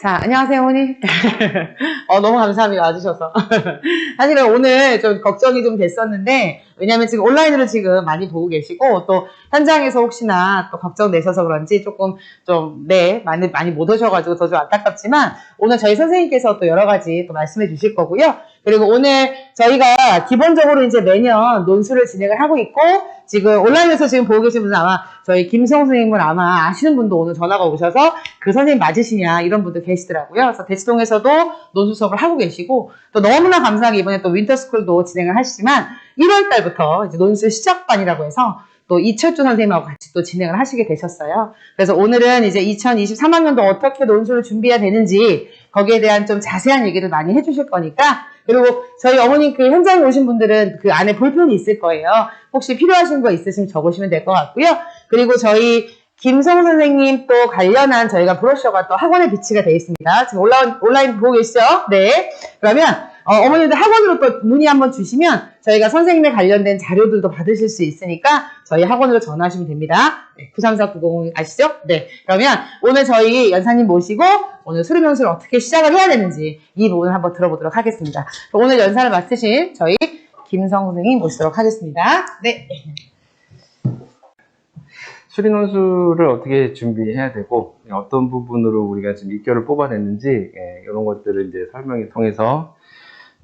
자, 안녕하세요, 어머니. 어, 너무 감사합니다. 와주셔서. 사실은 오늘 좀 걱정이 좀 됐었는데, 왜냐면 지금 온라인으로 지금 많이 보고 계시고, 또 현장에서 혹시나 또 걱정되셔서 그런지 조금 좀, 네, 많이, 많이 못 오셔가지고 더 좀 안타깝지만, 오늘 저희 선생님께서 또 여러 가지 또 말씀해 주실 거고요. 그리고 오늘 저희가 기본적으로 이제 매년 논술을 진행을 하고 있고, 지금 온라인에서 지금 보고 계신 분은 아마 저희 김성 선생님을 아마 아시는 분도 오늘 전화가 오셔서 그 선생님 맞으시냐 이런 분들 계시더라고요. 그래서 대치동에서도 논술 수업을 하고 계시고 또 너무나 감사하게 이번에 또 윈터스쿨도 진행을 하시지만 1월 달부터 이제 논술 시작반이라고 해서 또 이철주 선생님하고 같이 또 진행을 하시게 되셨어요. 그래서 오늘은 이제 2023학년도 어떻게 논술을 준비해야 되는지 거기에 대한 좀 자세한 얘기를 많이 해주실 거니까 그리고 저희 어머님 그 현장에 오신 분들은 그 안에 볼펜이 있을 거예요. 혹시 필요하신 거 있으시면 적으시면 될 것 같고요. 그리고 저희 김성 선생님 또 관련한 저희가 브로셔가 또 학원에 비치가 되어 있습니다. 지금 올라온, 온라인 보고 계시죠? 네. 그러면 어, 머님들 학원으로 또 문의 한번 주시면 저희가 선생님에 관련된 자료들도 받으실 수 있으니까 저희 학원으로 전화하시면 됩니다. 네, 93490 아시죠? 네. 그러면 오늘 저희 연사님 모시고 오늘 수료 명수를 어떻게 시작을 해야 되는지 이 부분을 한번 들어보도록 하겠습니다. 오늘 연사를 맡으신 저희 김성 선생님 모시도록 하겠습니다. 네. 수리논술을 어떻게 준비해야 되고 어떤 부분으로 우리가 지금 입결을 뽑아냈는지 예, 이런 것들을 이제 설명을 통해서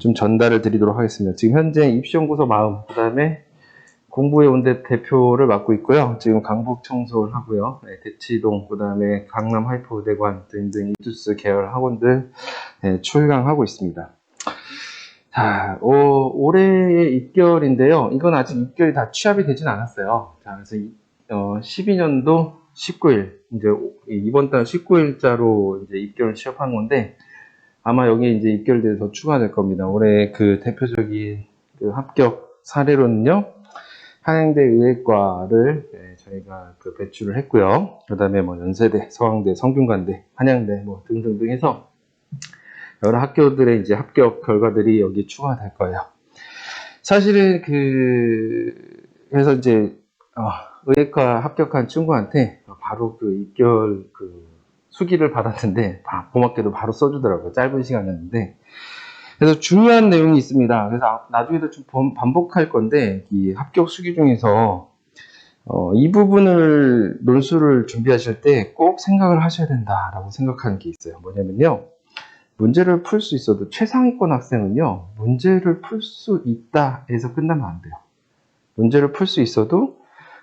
좀 전달을 드리도록 하겠습니다. 지금 현재 입시연구소 마음 그 다음에 공부의 온대 대표를 맡고 있고요. 지금 강북 청소를 하고요. 네, 대치동 그 다음에 강남 하이퍼대관 등등 이투스 계열 학원들 예, 출강하고 있습니다. 자, 어, 올해의 입결인데요. 이건 아직 입결이 다 취합이 되진 않았어요. 자, 그래서 이- 어, 12년도 19일, 이제 오- 이번 달 19일자로 이제 입결을 취업한 건데, 아마 여기에 이제 더 추가될 겁니다. 올해 그 대표적인 그 합격 사례로는요, 한양대 의예과를 예, 저희가 그 배출을 했고요. 그 다음에 뭐 연세대, 서강대, 성균관대, 한양대 뭐 등등등 해서 여러 학교들의 이제 합격 결과들이 여기 추가될 거예요. 사실은 그, 그래서 이제, 어, 의예과 합격한 친구한테 바로 그 입결 그 수기를 받았는데 다 고맙게도 바로 써주더라고요. 짧은 시간이었는데. 그래서 중요한 내용이 있습니다. 그래서 아- 나중에도 좀 번- 반복할 건데 이 합격 수기 중에서 어, 이 부분을 논술을 준비하실 때 꼭 생각을 하셔야 된다라고 생각하는 게 있어요. 뭐냐면요. 문제를 풀 수 있어도 최상위권 학생은요. 문제를 풀 수 있다 해서 끝나면 안 돼요. 문제를 풀 수 있어도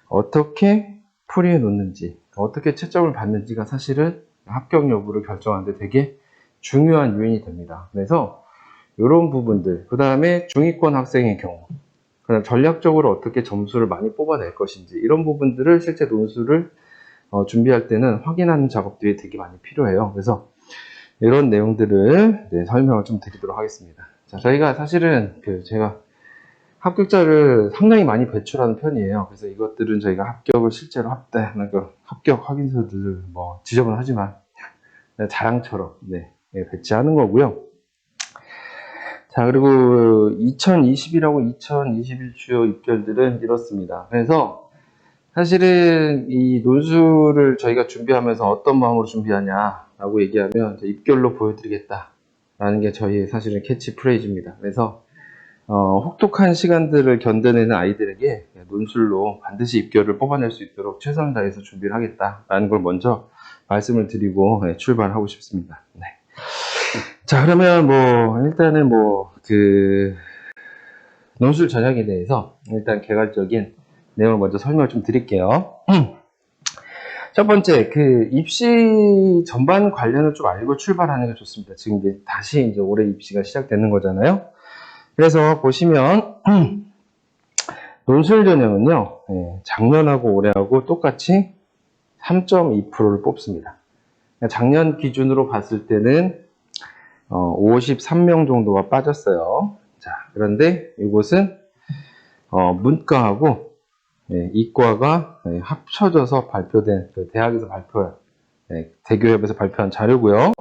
어떻게 풀이해 놓는지, 어떻게 채점을 받는지가 사실은 합격 여부를 결정하는데 되게 중요한 요인이 됩니다. 그래서 이런 부분들, 그 다음에 중위권 학생의 경우, 그다음 전략적으로 어떻게 점수를 많이 뽑아낼 것인지 이런 부분들을 실제 논술을 어, 준비할 때는 확인하는 작업들이 되게 많이 필요해요. 그래서 이런 내용들을 네, 설명을 좀 드리도록 하겠습니다. 자, 저희가 사실은 그 제가 합격자를 상당히 많이 배출하는 편이에요. 그래서 이것들은 저희가 합격을 실제로 합대하는 그 합격 확인서들을 뭐 지저분하지만 네, 자랑처럼 네, 예, 배치하는 거고요. 자, 그리고 2020이라고 2021 주요 입결들은 이렇습니다. 그래서 사실은 이 논술을 저희가 준비하면서 어떤 마음으로 준비하냐라고 얘기하면 입결로 보여드리겠다라는 게 저희의 사실은 캐치 프레이즈입니다. 그래서 어, 혹독한 시간들을 견뎌내는 아이들에게 논술로 반드시 입결을 뽑아낼 수 있도록 최선을 다해서 준비를 하겠다라는 걸 먼저 말씀을 드리고 네, 출발하고 싶습니다. 네. 자, 그러면 뭐, 일단은 뭐, 그, 논술 전형에 대해서 일단 개괄적인 내용을 먼저 설명을 좀 드릴게요. 첫 번째, 그, 입시 전반 관련을 좀 알고 출발하는 게 좋습니다. 지금 이제 다시 이제 올해 입시가 시작되는 거잖아요. 그래서 보시면, 논술 전형은요, 예, 작년하고 올해하고 똑같이 3.2%를 뽑습니다. 작년 기준으로 봤을 때는 어, 53명 정도가 빠졌어요. 자, 그런데 이곳은 어, 문과하고 예, 이과가 예, 합쳐져서 발표된 그 대학에서 발표, 예, 대교협에서 발표한 자료고요.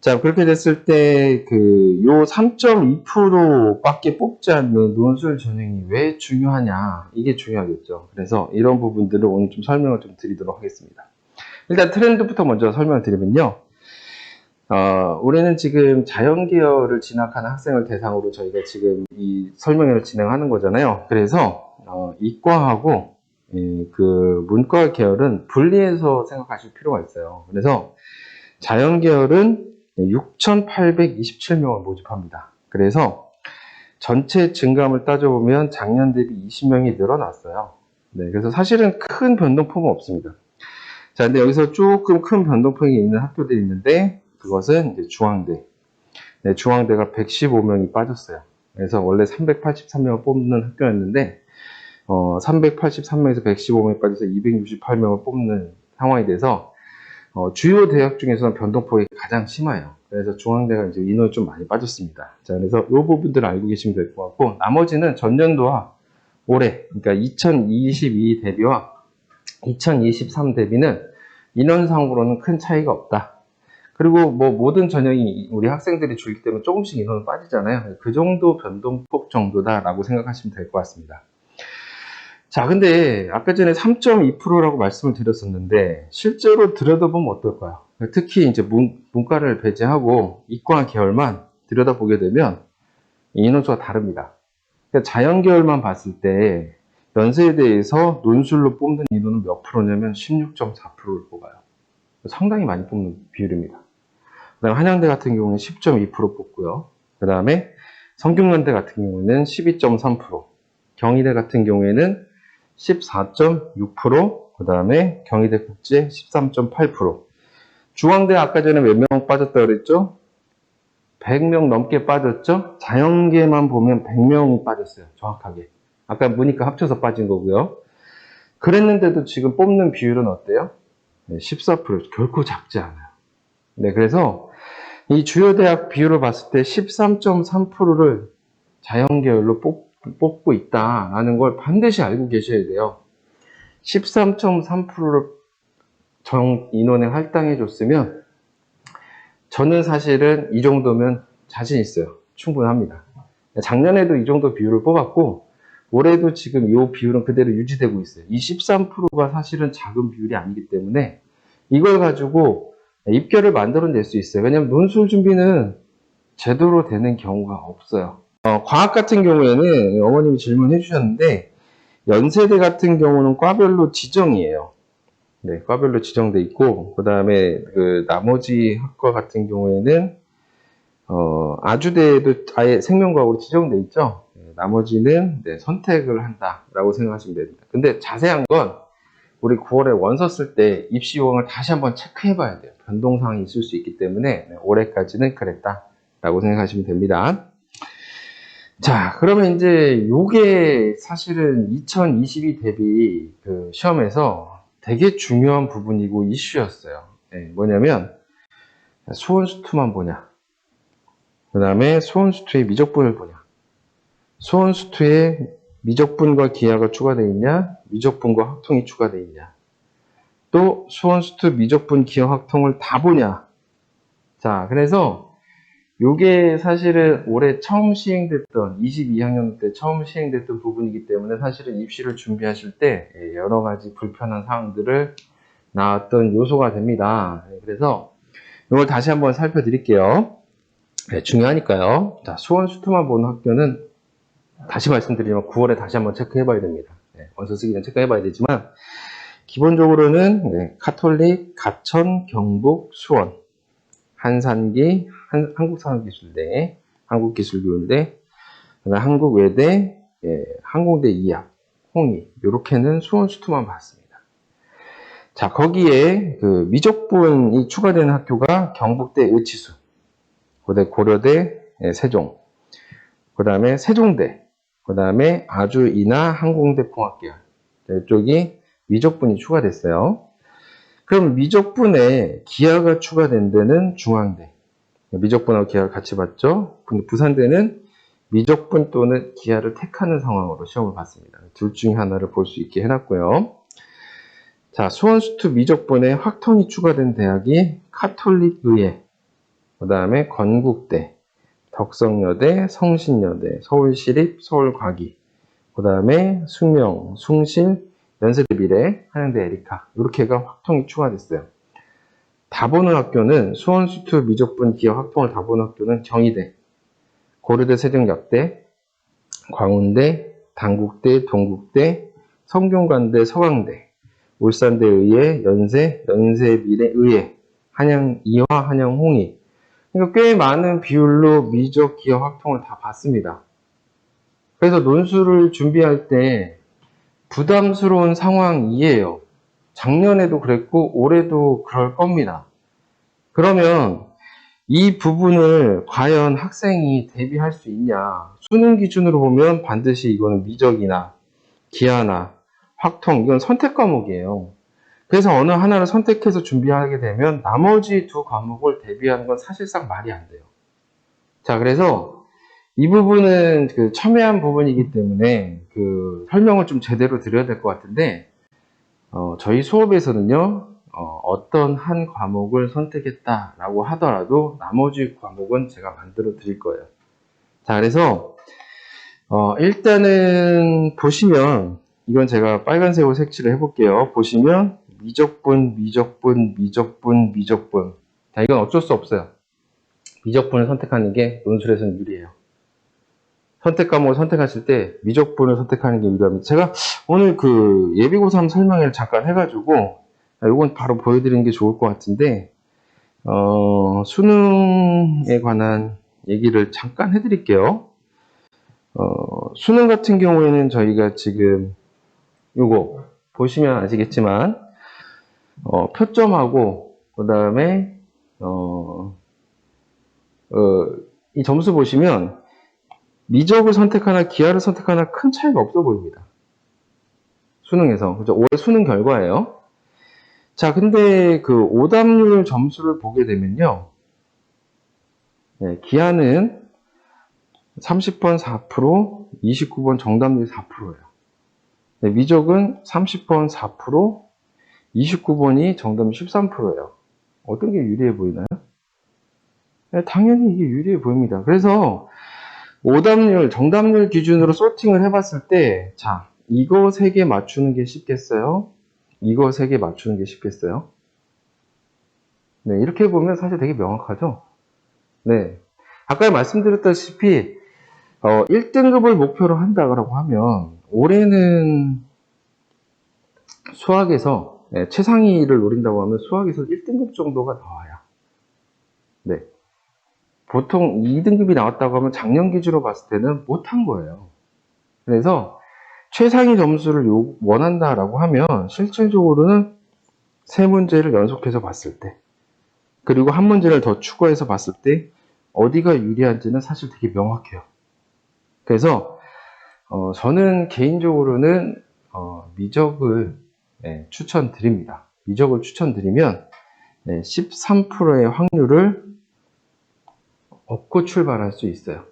자, 그렇게 됐을 때, 그, 요 3.2%밖에 뽑지 않는 논술 전형이 왜 중요하냐. 이게 중요하겠죠. 그래서 이런 부분들을 오늘 좀 설명을 좀 드리도록 하겠습니다. 일단 트렌드부터 먼저 설명을 드리면요. 어, 우리는 지금 자연계열을 진학하는 학생을 대상으로 저희가 지금 이 설명회를 진행하는 거잖아요. 그래서 어, 이과하고 예, 그 문과 계열은 분리해서 생각하실 필요가 있어요. 그래서 자연계열은 6,827명을 모집합니다. 그래서 전체 증감을 따져보면 작년 대비 20명이 늘어났어요. 네, 그래서 사실은 큰 변동폭은 없습니다. 자, 근데 여기서 조금 큰 변동폭이 있는 학교들이 있는데, 그것은 이제 중앙대. 네, 중앙대가 115명이 빠졌어요. 그래서 원래 383명을 뽑는 학교였는데, 어, 383명에서 115명이 빠져서 268명을 뽑는 상황이 돼서, 어, 주요 대학 중에서는 변동폭이 가장 심해요. 그래서 중앙대가 이제 인원이 좀 많이 빠졌습니다. 자, 그래서 이 부분들을 알고 계시면 될 것 같고, 나머지는 전년도와 올해, 그러니까 2022 대비와 2023 대비는 인원상으로는 큰 차이가 없다. 그리고 뭐 모든 전형이 우리 학생들이 줄기 때문에 조금씩 인원은 빠지잖아요. 그 정도 변동폭 정도다라고 생각하시면 될 것 같습니다. 자, 근데 아까 전에 3.2%라고 말씀을 드렸었는데 실제로 들여다보면 어떨까요? 특히 이제 문, 문과를 배제하고 이과 계열만 들여다보게 되면 인원수가 다릅니다. 그러니까 자연 계열만 봤을 때 연세대에서 논술로 뽑는 인원은 몇 프로냐면 16.4%를 뽑아요. 상당히 많이 뽑는 비율입니다. 그 다음에 한양대 같은 경우는 10.2% 뽑고요. 그 다음에 성균관대 같은 경우는 12.3%, 경희대 같은 경우에는 14.6%, 그 다음에 경희대 국제 13.8%. 중앙대 아까 전에 몇 명 빠졌다 그랬죠? 100명 넘게 빠졌죠? 자연계만 보면 100명이 빠졌어요. 정확하게. 아까 보니까 합쳐서 빠진 거고요. 그랬는데도 지금 뽑는 비율은 어때요? 네, 14% 결코 작지 않아요. 네, 그래서 이 주요 대학 비율을 봤을 때 13.3%를 자연계열로 뽑, 뽑고 있다라는 걸 반드시 알고 계셔야 돼요. 13.3%를 정 인원에 할당해 줬으면 저는 사실은 이 정도면 자신 있어요. 충분합니다. 작년에도 이 정도 비율을 뽑았고 올해도 지금 이 비율은 그대로 유지되고 있어요. 이 13%가 사실은 작은 비율이 아니기 때문에 이걸 가지고 입결을 만들어낼 수 있어요. 왜냐하면 논술 준비는 제대로 되는 경우가 없어요. 어, 과학 같은 경우에는 어머님이 질문해 주셨는데 연세대 같은 경우는 과별로 지정이에요. 네, 과별로 지정돼 있고 그 다음에 그 나머지 학과 같은 경우에는 어, 아주대도 아예 생명과학으로 지정돼 있죠. 네, 나머지는 네, 선택을 한다라고 생각하시면 됩니다. 근데 자세한 건 우리 9월에 원서 쓸 때 입시 요강을 다시 한번 체크해 봐야 돼요. 변동사항이 있을 수 있기 때문에 네, 올해까지는 그랬다라고 생각하시면 됩니다. 자, 그러면 이제 요게 사실은 2022 대비 그 시험에서 되게 중요한 부분이고 이슈였어요. 네, 뭐냐면 수원수투만 보냐. 그 다음에 수원수투의 미적분을 보냐. 수원수투에 미적분과 기하가 추가되어 있냐, 미적분과 확통이 추가되어 있냐. 또 수원수투 미적분 기하 확통을 다 보냐. 자, 그래서 요게 사실은 올해 처음 시행됐던 22학년 때 처음 시행됐던 부분이기 때문에 사실은 입시를 준비하실 때 예, 여러 가지 불편한 사항들을 나왔던 요소가 됩니다. 예, 그래서 이걸 다시 한번 살펴드릴게요. 네, 중요하니까요. 자, 수원 수투만 보는 학교는 다시 말씀드리면 9월에 다시 한번 체크해 봐야 됩니다. 네, 원서 쓰기 전 체크해 봐야 되지만 기본적으로는 네, 카톨릭, 가천, 경북, 수원, 한산기, 한, 한국산업기술대, 한국기술교육대, 한국외대, 예, 항공대 이학, 홍이 이렇게는 수원 수투만 봤습니다. 자 거기에 그 미적분이 추가되는 학교가 경북대 의치수, 그다음에 고려대 예, 세종, 그 다음에 세종대, 그 다음에 아주 인하 항공대 공학계열 이쪽이 미적분이 추가됐어요. 그럼 미적분에 기하가 추가된 데는 중앙대. 미적분하고 기하를 같이 봤죠? 근데 부산대는 미적분 또는 기하를 택하는 상황으로 시험을 봤습니다. 둘 중에 하나를 볼 수 있게 해놨고요. 자, 수원수투 미적분에 확통이 추가된 대학이 카톨릭의회, 그 다음에 건국대, 덕성여대, 성신여대, 서울시립, 서울과기, 그 다음에 숙명, 숭실, 연세대 미래, 한양대 에리카 이렇게가 확통이 추가됐어요. 다 보는 학교는 수원수투 미적분 기업 학통을 다 보는 학교는 경희대, 고려대 세종약대, 광운대, 단국대, 동국대, 성균관대, 서강대, 울산대 의회, 연세, 연세 미래 의회, 한양 이화, 한양 홍익. 그러니까 꽤 많은 비율로 미적 기업 학통을 다 봤습니다. 그래서 논술을 준비할 때 부담스러운 상황이에요. 작년에도 그랬고 올해도 그럴 겁니다. 그러면 이 부분을 과연 학생이 대비할 수 있냐? 수능 기준으로 보면 반드시 이거는 미적이나 기하나 확통 이건 선택 과목이에요. 그래서 어느 하나를 선택해서 준비하게 되면 나머지 두 과목을 대비하는 건 사실상 말이 안 돼요. 자, 그래서 이 부분은 그 첨예한 부분이기 때문에 그 설명을 좀 제대로 드려야 될 것 같은데 어, 저희 수업에서는요 어, 떤한 과목을 선택했다라고 하더라도 나머지 과목은 제가 만들어 드릴 거예요. 자, 그래서 어, 일단은 보시면 이건 제가 빨간색으로 색칠을 해볼게요. 보시면 미적분, 미적분, 미적분, 미적분. 자, 이건 어쩔 수 없어요. 미적분을 선택하는 게 논술에서는 유리해요. 선택 과목을 선택하실 때 미적분을 선택하는 게 유리합니다. 제가 오늘 그 예비고3 설명회를 잠깐 해가지고 이건 바로 보여드리는 게 좋을 것 같은데 어, 수능에 관한 얘기를 잠깐 해드릴게요. 어, 수능 같은 경우에는 저희가 지금 요거 보시면 아시겠지만 어, 표점하고 그 다음에 어, 이 점수 보시면 미적을 선택하나 기하를 선택하나 큰 차이가 없어 보입니다. 수능에서 그죠? 올해 수능 결과예요. 자, 근데 그 오답률 점수를 보게 되면요. 네, 기하는 30번 4%, 29번 정답률이 4%예요. 네, 미적은 30번 4%, 29번이 정답이 13%예요. 어떤 게 유리해 보이나요? 네, 당연히 이게 유리해 보입니다. 그래서 오답률, 정답률 기준으로 소팅을 해봤을 때, 자, 이거 세개 맞추는 게 쉽겠어요? 이거 세개 맞추는 게 쉽겠어요? 네, 이렇게 보면 사실 되게 명확하죠? 네. 아까 말씀드렸다시피, 어, 1등급을 목표로 한다고 하면, 올해는 수학에서, 네, 최상위를 노린다고 하면 수학에서 1등급 정도가 나와요. 네. 보통 2등급이 나왔다고 하면 작년 기준으로 봤을 때는 못한 거예요. 그래서 최상위 점수를 요- 원한다라고 하면 실질적으로는 세 문제를 연속해서 봤을 때 그리고 한 문제를 더 추가해서 봤을 때 어디가 유리한지는 사실 되게 명확해요. 그래서 어, 저는 개인적으로는 어, 미적을 네, 추천드립니다. 미적을 추천드리면 13%의 확률을 얻고 출발할 수 있어요.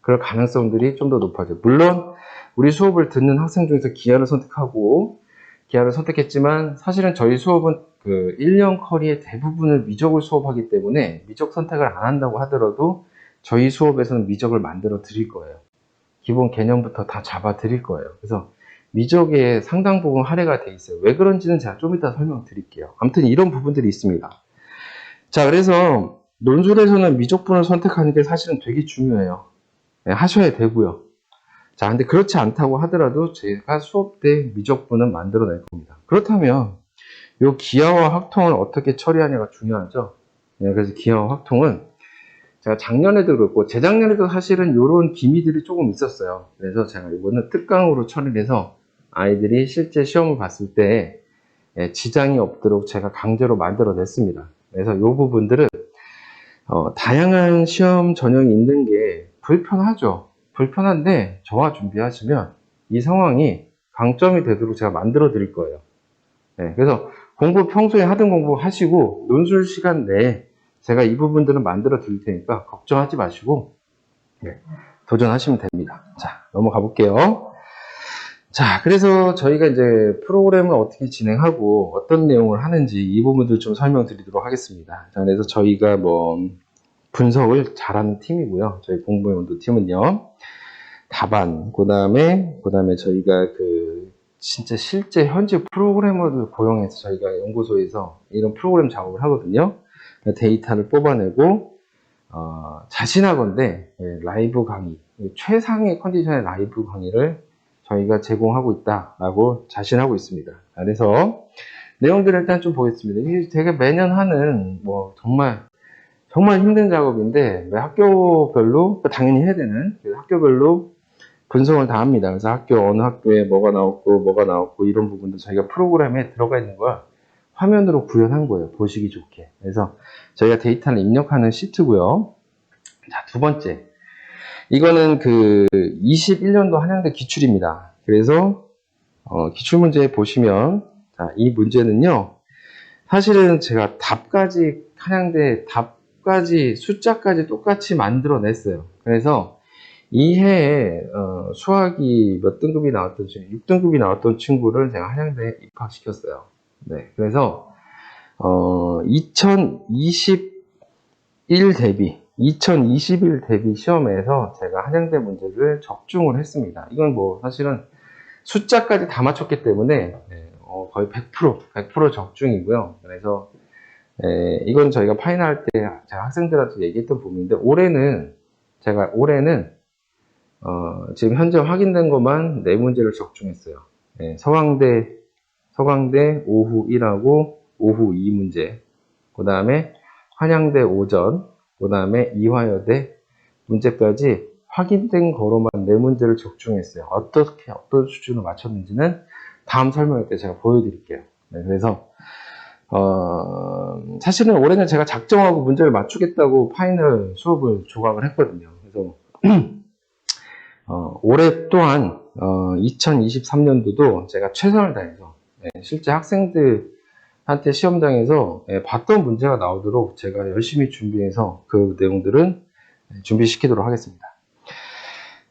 그럴 가능성들이 좀 더 높아져요. 물론 우리 수업을 듣는 학생 중에서 기하를 선택하고 기하를 선택했지만 사실은 저희 수업은 그 1년 커리의 대부분을 미적을 수업하기 때문에 미적 선택을 안 한다고 하더라도 저희 수업에서는 미적을 만들어 드릴 거예요. 기본 개념부터 다 잡아 드릴 거예요. 그래서 미적에 상당 부분 할애가 돼 있어요. 왜 그런지는 제가 좀 이따 설명드릴게요. 아무튼 이런 부분들이 있습니다. 자, 그래서 논술에서는 미적분을 선택하는 게 사실은 되게 중요해요. 네, 하셔야 되고요. 자, 근데 그렇지 않다고 하더라도 제가 수업 때 미적분은 만들어낼 겁니다. 그렇다면 이 기하와 확통을 어떻게 처리하냐가 중요하죠. 네, 그래서 기하와 확통은 제가 작년에도 그렇고 재작년에도 사실은 이런 기미들이 조금 있었어요. 그래서 제가 이거는 특강으로 처리를 해서 아이들이 실제 시험을 봤을 때 예, 지장이 없도록 제가 강제로 만들어냈습니다. 그래서 이 부분들은 어, 다양한 시험 전형이 있는 게 불편하죠. 불편한데 저와 준비하시면 이 상황이 강점이 되도록 제가 만들어 드릴 거예요. 네, 그래서 공부 평소에 하던 공부 하시고 논술 시간 내에 제가 이 부분들은 만들어 드릴 테니까 걱정하지 마시고 네, 도전하시면 됩니다. 자, 넘어가 볼게요. 자, 그래서 저희가 이제 프로그램을 어떻게 진행하고 어떤 내용을 하는지 이 부분들 좀 설명드리도록 하겠습니다. 자, 그래서 저희가 뭐 분석을 잘하는 팀이고요. 저희 공부의 온도 팀은요. 답안, 그 다음에, 그 다음에 저희가 그 진짜 실제 현재 프로그래머들 고용해서 저희가 연구소에서 이런 프로그램 작업을 하거든요. 데이터를 뽑아내고 어, 자신하건대 예, 라이브 강의, 최상의 컨디션의 라이브 강의를 저희가 제공하고 있다라고 자신하고 있습니다. 그래서 내용들을 일단 좀 보겠습니다. 이게 되게 매년 하는 뭐 정말 정말 힘든 작업인데 매 학교별로 당연히 해야 되는 그래서 학교별로 분석을 다 합니다. 그래서 학교 어느 학교에 뭐가 나왔고 뭐가 나왔고 이런 부분도 저희가 프로그램에 들어가 있는 걸 화면으로 구현한 거예요. 보시기 좋게. 그래서 저희가 데이터를 입력하는 시트고요. 자, 두 번째. 이거는 그 21년도 한양대 기출입니다. 그래서 어, 기출문제 보시면 자, 이 문제는요. 사실은 제가 답까지 한양대 답까지 숫자까지 똑같이 만들어냈어요. 그래서 이 해에 어, 수학이 몇 등급이 나왔던 친구, 6등급이 나왔던 친구를 제가 한양대에 입학시켰어요. 네, 그래서 어, 2021 대비 2021 대비 시험에서 제가 한양대 문제를 적중을 했습니다. 이건 뭐 사실은 숫자까지 다 맞췄기 때문에 네, 어, 거의 100% 100% 적중이고요. 그래서 에, 이건 저희가 파이널 할때 제가 학생들한테 얘기했던 부분인데 올해는 제가 올해는 어, 지금 현재 확인된 것만 네 문제를 적중했어요. 예, 서강대, 서강대 오후 1하고 오후 2 문제, 그 다음에 한양대 오전, 그 다음에 이화여대 문제까지 확인된 거로만 네 문제를 적중했어요. 어떻게, 어떤 수준을 맞췄는지는 다음 설명할 때 제가 보여드릴게요. 네, 그래서, 어, 사실은 올해는 제가 작정하고 문제를 맞추겠다고 파이널 수업을 조각을 했거든요. 그래서, 어, 올해 또한 어, 2023년도도 제가 최선을 다해서 예, 실제 학생들 한테 시험장에서 예, 봤던 문제가 나오도록 제가 열심히 준비해서 그 내용들은 예, 준비시키도록 하겠습니다.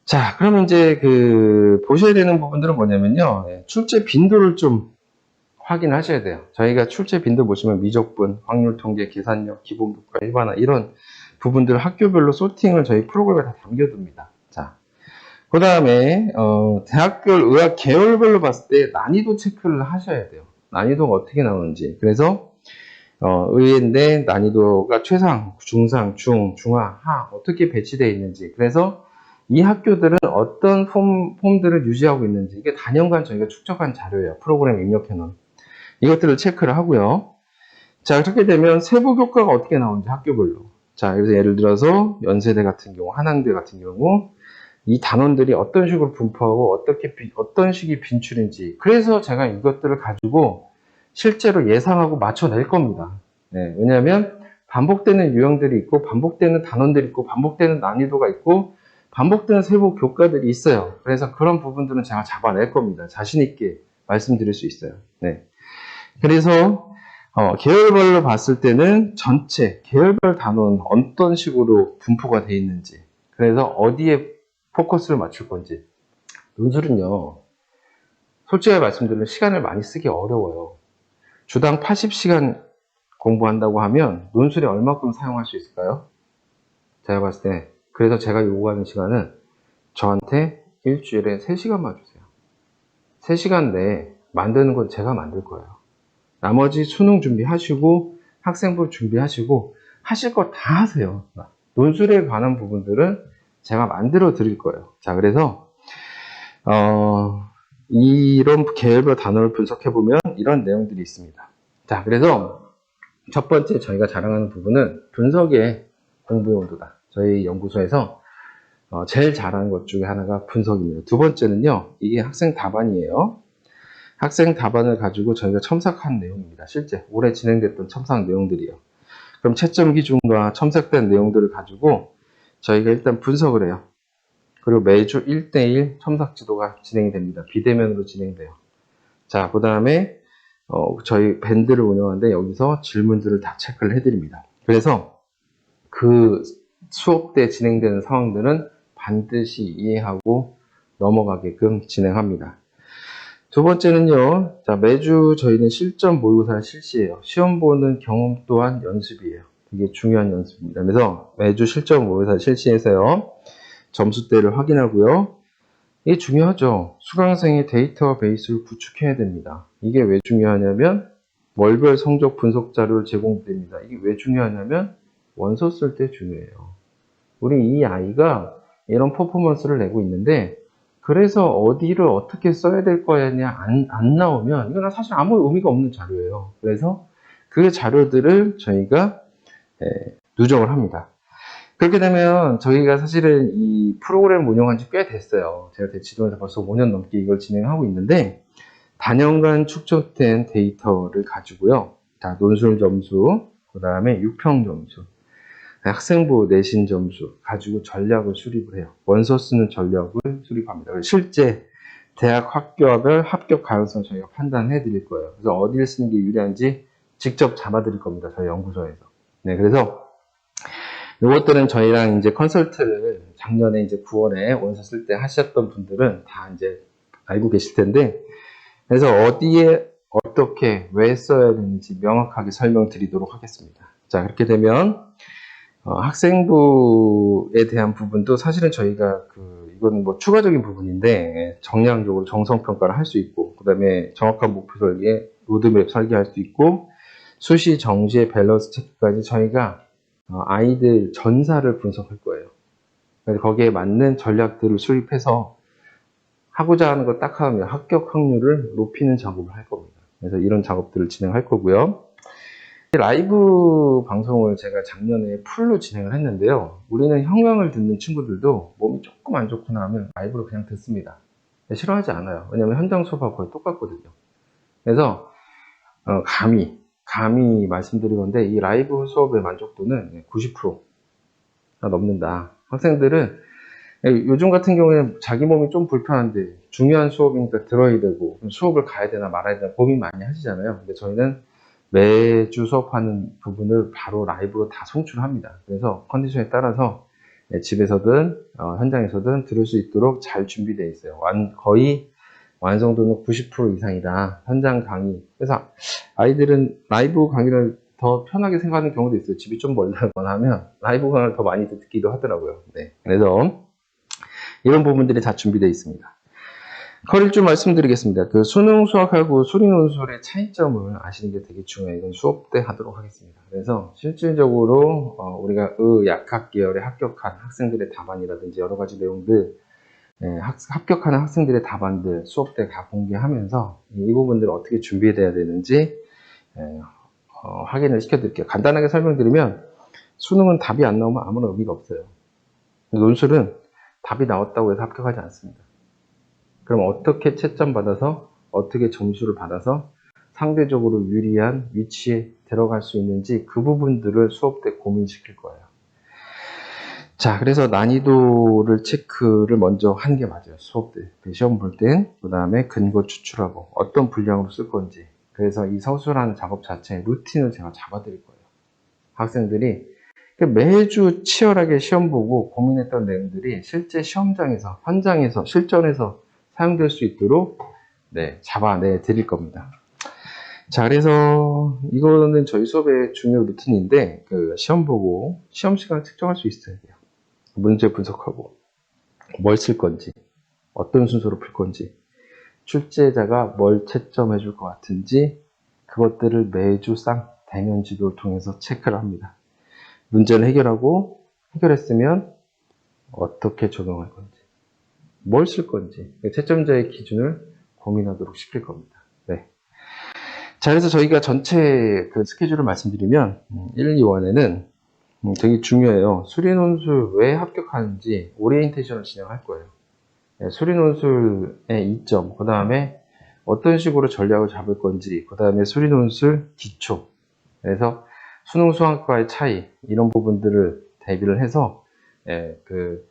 자, 그러면 이제 그 보셔야 되는 부분들은 뭐냐면요. 예, 출제 빈도를 좀 확인하셔야 돼요. 저희가 출제 빈도 보시면 미적분, 확률 통계, 계산력, 기본부가 일반화 이런 부분들 학교별로 소팅을 저희 프로그램에 다 담겨둡니다. 자, 그 다음에 어, 대학교 의학 계열별로 봤을 때 난이도 체크를 하셔야 돼요. 난이도가 어떻게 나오는지. 그래서 어, 의대인데 난이도가 최상, 중상, 중, 중하, 하 어떻게 배치되어 있는지. 그래서 이 학교들은 어떤 폼, 폼들을 유지하고 있는지 이게 단연간 저희가 축적한 자료예요. 프로그램 입력해 놓은. 이것들을 체크를 하고요. 자, 그렇게 되면 세부 교과가 어떻게 나오는지 학교별로. 자, 그래서 예를 들어서 연세대 같은 경우, 한양대 같은 경우 이 단원들이 어떤 식으로 분포하고 어떻게 비- 어떤 식이 빈출인지 그래서 제가 이것들을 가지고 실제로 예상하고 맞춰낼 겁니다. 네, 왜냐하면 반복되는 유형들이 있고 반복되는 단원들이 있고 반복되는 난이도가 있고 반복되는 세부 교과들이 있어요. 그래서 그런 부분들은 제가 잡아낼 겁니다. 자신 있게 말씀드릴 수 있어요. 네. 그래서 어, 계열별로 봤을 때는 전체 계열별 단원 어떤 식으로 분포가 되어 있는지 그래서 어디에 포커스를 맞출 건지. 논술은요, 솔직하게 말씀드리면 시간을 많이 쓰기 어려워요. 주당 80시간 공부한다고 하면 논술에 얼마큼 사용할 수 있을까요? 제가 봤을 때, 그래서 제가 요구하는 시간은 저한테 일주일에 3시간만 주세요. 3시간 내에 만드는 건 제가 만들 거예요. 나머지 수능 준비하시고, 학생부 준비하시고, 하실 거 다 하세요. 논술에 관한 부분들은 제가 만들어 드릴 거예요. 자, 그래서, 어, 이런 계열별 단어를 분석해 보면 이런 내용들이 있습니다. 자, 그래서 첫 번째 저희가 자랑하는 부분은 분석의 공부의 온도다. 저희 연구소에서 어, 제일 잘하는 것 중에 하나가 분석입니다. 두 번째는요, 이게 학생 답안이에요. 학생 답안을 가지고 저희가 첨삭한 내용입니다. 실제 올해 진행됐던 첨삭 내용들이요. 그럼 채점 기준과 첨삭된 내용들을 가지고 저희가 일단 분석을 해요. 그리고 매주 1대1 첨삭 지도가 진행이 됩니다. 비대면으로 진행돼요. 자, 그 다음에 저희 밴드를 운영하는데 여기서 질문들을 다 체크를 해드립니다. 그래서 그 수업 때 진행되는 상황들은 반드시 이해하고 넘어가게끔 진행합니다. 두 번째는요, 자, 매주 저희는 실전 모의고사를 실시해요. 시험 보는 경험 또한 연습이에요. 되게 중요한 연습입니다. 그래서 매주 실전 모의고사 실시해서요, 점수대를 확인하고요. 이게 중요하죠. 수강생의 데이터 베이스를 구축해야 됩니다. 이게 왜 중요하냐면 월별 성적 분석 자료를 제공됩니다. 이게 왜 중요하냐면 원서 쓸 때 중요해요. 우리 이 아이가 이런 퍼포먼스를 내고 있는데 그래서 어디를 어떻게 써야 될 거냐 안, 안 나오면 이건 사실 아무 의미가 없는 자료예요. 그래서 그 자료들을 저희가 에, 누적을 합니다. 그렇게 되면 저희가 사실은 이 프로그램 운영한 지 꽤 됐어요. 제가 대치동에서 벌써 5년 넘게 이걸 진행하고 있는데 단연간 축적된 데이터를 가지고요. 자, 논술 점수, 그 다음에 유평 점수, 학생부 내신 점수 가지고 전략을 수립을 해요. 원서 쓰는 전략을 수립합니다. 실제 대학 학교별 합격 가능성 저희가 판단해 드릴 거예요. 그래서 어디를 쓰는 게 유리한지 직접 잡아 드릴 겁니다. 저희 연구소에서. 네, 그래서 이것들은 저희랑 이제 컨설트를 작년에 이제 9월에 원서 쓸 때 하셨던 분들은 다 이제 알고 계실 텐데, 그래서 어디에 어떻게 왜 써야 되는지 명확하게 설명드리도록 하겠습니다. 자, 그렇게 되면 어, 학생부에 대한 부분도 사실은 저희가 그 이건 뭐 추가적인 부분인데 예, 정량적으로 정성 평가를 할 수 있고 그다음에 정확한 목표 설계, 로드맵 설계할 수 있고 수시 정시의 밸런스 체크까지 저희가 어, 아이들 전사를 분석할 거예요. 거기에 맞는 전략들을 수립해서 하고자 하는 거 딱 하면 합격 확률을 높이는 작업을 할 겁니다. 그래서 이런 작업들을 진행할 거고요. 라이브 방송을 제가 작년에 풀로 진행을 했는데요. 우리는 형광을 듣는 친구들도 몸이 조금 안 좋거나 하면 라이브로 그냥 듣습니다. 싫어하지 않아요. 왜냐면 현장 수업하고 거의 똑같거든요. 그래서 어, 감히 감히 말씀드린 건데 이 라이브 수업의 만족도는 90%가 넘는다. 학생들은 요즘 같은 경우에는 자기 몸이 좀 불편한데 중요한 수업이니까 들어야 되고 수업을 가야 되나 말아야 되나 고민 많이 하시잖아요. 근데 저희는 매주 수업하는 부분을 바로 라이브로 다 송출합니다. 그래서 컨디션에 따라서 네, 집에서든 어, 현장에서든 들을 수 있도록 잘 준비되어 있어요. 완, 거의 완성도는 90% 이상이다. 현장 강의. 그래서 아이들은 라이브 강의를 더 편하게 생각하는 경우도 있어요. 집이 좀 멀다거나 하면 라이브 강의를 더 많이 듣기도 하더라고요. 네. 그래서 이런 부분들이 다 준비되어 있습니다. 커리를 좀 말씀드리겠습니다. 그 수능 수학하고 수리논술의 차이점을 아시는 게 되게 중요해요. 이건 수업 때 하도록 하겠습니다. 그래서 실질적으로 어, 우리가 의 약학 계열에 합격한 학생들의 답안이라든지 여러 가지 내용들 합격하는 학생들의 답안들 수업 때 다 공개하면서 이 부분들을 어떻게 준비돼야 되는지 예, 어, 확인을 시켜드릴게요. 간단하게 설명드리면 수능은 답이 안 나오면 아무런 의미가 없어요. 논술은 답이 나왔다고 해서 합격하지 않습니다. 그럼 어떻게 채점 받아서 어떻게 점수를 받아서 상대적으로 유리한 위치에 들어갈 수 있는지 그 부분들을 수업 때 고민시킬 거예요. 자, 그래서 난이도를 체크를 먼저 하는 게 맞아요. 수업 때. 그 시험 볼 땐, 그 다음에 근거 추출하고 어떤 분량으로 쓸 건지. 그래서 이 서술하는 작업 자체의 루틴을 제가 잡아드릴 거예요. 학생들이 매주 치열하게 시험 보고 고민했던 내용들이 실제 시험장에서, 현장에서, 실전에서 사용될 수 있도록 네, 잡아내 드릴 겁니다. 자, 그래서 이거는 저희 수업의 중요 루틴인데 그 시험 보고 시험 시간을 측정할 수 있어야 돼요. 문제 분석하고 뭘 쓸 건지 어떤 순서로 풀 건지 출제자가 뭘 채점해 줄 것 같은지 그것들을 매주 쌍 대면 지도를 통해서 체크를 합니다. 문제를 해결하고 해결했으면 어떻게 적용할 건지 뭘 쓸 건지 채점자의 기준을 고민하도록 시킬 겁니다. 네. 자, 그래서 저희가 전체 그 스케줄을 말씀드리면 1, 2원에는 되게 중요해요. 수리논술 왜 합격하는지 오리엔테이션을 진행할 거예요. 네, 수리논술의 이점, 그 다음에 어떤 식으로 전략을 잡을 건지, 그 다음에 수리논술 기초, 그래서 수능 수학과의 차이 이런 부분들을 대비를 해서 예, 그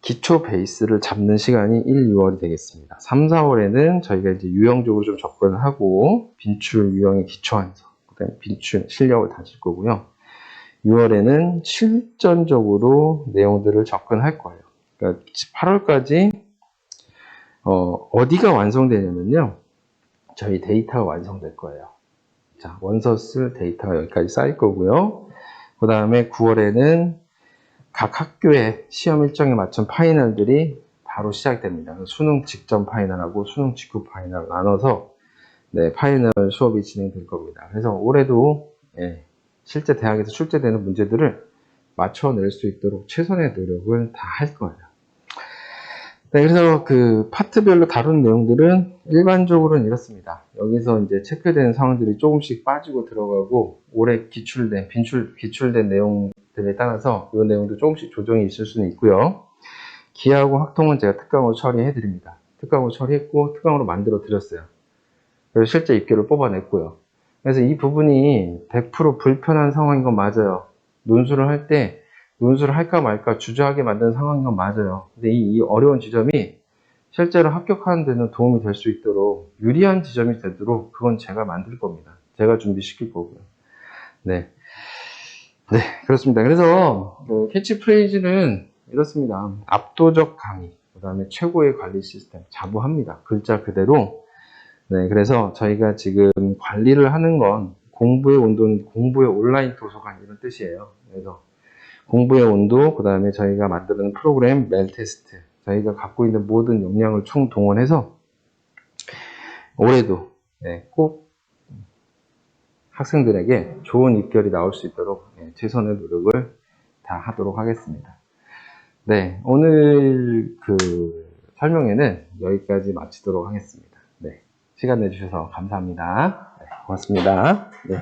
기초 베이스를 잡는 시간이 1, 2월이 되겠습니다. 3, 4월에는 저희가 이제 유형적으로 좀 접근을 하고 빈출 유형에 기초하면서 그다음에 빈출 실력을 다질 거고요. 6월에는 실전적으로 내용들을 접근할 거예요. 그러니까 8월까지 어, 디가 완성되냐면요. 저희 데이터가 완성될 거예요. 자, 원서 쓸 데이터가 여기까지 쌓일 거고요. 그 다음에 9월에는 각 학교의 시험 일정에 맞춘 파이널들이 다 바로 시작됩니다. 수능 직전 파이널하고 수능 직후 파이널 나눠서 네, 파이널 수업이 진행될 겁니다. 그래서 올해도 예, 실제 대학에서 출제되는 문제들을 맞춰낼 수 있도록 최선의 노력을 다 할 거예요. 네, 그래서 그 파트별로 다룬 내용들은 일반적으로는 이렇습니다. 여기서 이제 체크되는 상황들이 조금씩 빠지고 들어가고 올해 기출된, 빈출, 기출된 내용들에 따라서 이 내용도 조금씩 조정이 있을 수는 있고요. 기하고 학통은 제가 특강으로 처리해 드립니다. 특강으로 처리했고 특강으로 만들어 드렸어요. 그래서 실제 입결을 뽑아냈고요. 그래서 이 부분이 100% 불편한 상황인 건 맞아요. 논술을 할 때 논술을 할까 말까 주저하게 만드는 상황인 건 맞아요. 근데 이, 이 어려운 지점이 실제로 합격하는 데는 도움이 될 수 있도록 유리한 지점이 되도록 그건 제가 만들 겁니다. 제가 준비시킬 거고요. 네. 네, 그렇습니다. 그래서 그 캐치프레이즈는 이렇습니다. 압도적 강의, 그 다음에 최고의 관리 시스템, 자부합니다. 글자 그대로. 네, 그래서 저희가 지금 관리를 하는 건 공부의 온도는 공부의 온라인 도서관 이런 뜻이에요. 그래서 공부의 온도, 그 다음에 저희가 만드는 프로그램 멜 테스트, 저희가 갖고 있는 모든 역량을 총 동원해서 올해도 네, 꼭 학생들에게 좋은 입결이 나올 수 있도록 네, 최선의 노력을 다 하도록 하겠습니다. 네, 오늘 그 설명회는 여기까지 마치도록 하겠습니다. 네, 시간 내주셔서 감사합니다. 네, 고맙습니다. 네.